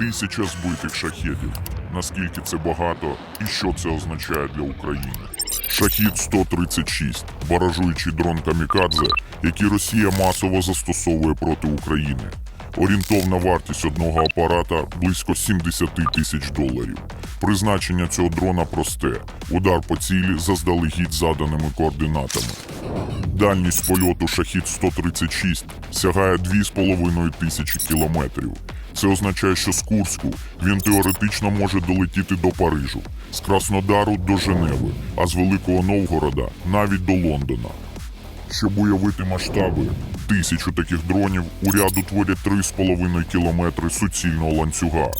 Тисяча збитих шахедів. Наскільки це багато і що це означає для України? Шахід 136 баражуючий дрон Камікадзе, який Росія масово застосовує проти України. Орієнтовна вартість одного апарата близько 70 тисяч доларів. Призначення цього дрона просте: удар по цілі заздалегідь заданими координатами. Дальність польоту Шахід 136 сягає 2,5 тисячі кілометрів. Це означає, що з Курську він теоретично може долетіти до Парижу, з Краснодару до Женеви, а з Великого Новгорода навіть до Лондона. Щоб уявити масштаби, тисячу таких дронів у ряд утворять 3,5 кілометри суцільного ланцюга.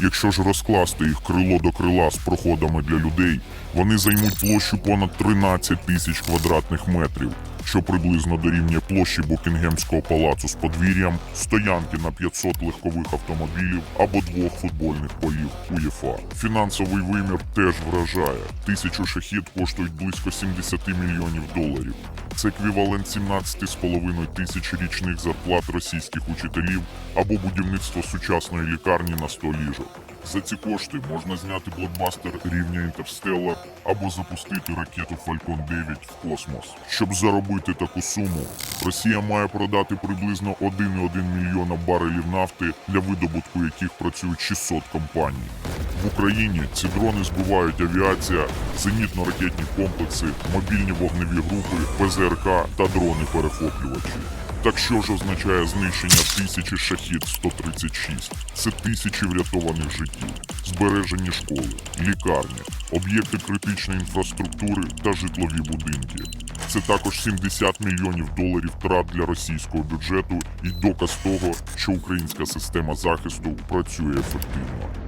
Якщо ж розкласти їх крило до крила з проходами для людей, вони займуть площу понад 13 тисяч квадратних метрів, що приблизно дорівнює площі Букінгемського палацу з подвір'ям, стоянки на 500 легкових автомобілів або двох футбольних полів УЄФА. Фінансовий вимір теж вражає. Тисячу шахід коштують близько 70 мільйонів доларів. Це еквівалент 17,5 тисяч річних зарплат російських учителів або будівництво сучасної лікарні на 100 ліжок. За ці кошти можна зняти блокбастер рівня Інтерстеллар або запустити ракету Falcon 9 в космос. Щоб заробити таку суму, Росія має продати приблизно 1,1 мільйона барелів нафти, для видобутку яких працюють 600 компаній. В Україні ці дрони збивають авіація, зенітно-ракетні комплекси, мобільні вогневі групи, ПЗРК та дрони-перехоплювачі. Так що ж означає знищення тисячі шахід 136? Це тисячі врятованих життів, збережені школи, лікарні, об'єкти критичної інфраструктури та житлові будинки. Це також 70 мільйонів доларів втрат для російського бюджету і доказ того, що українська система захисту працює ефективно.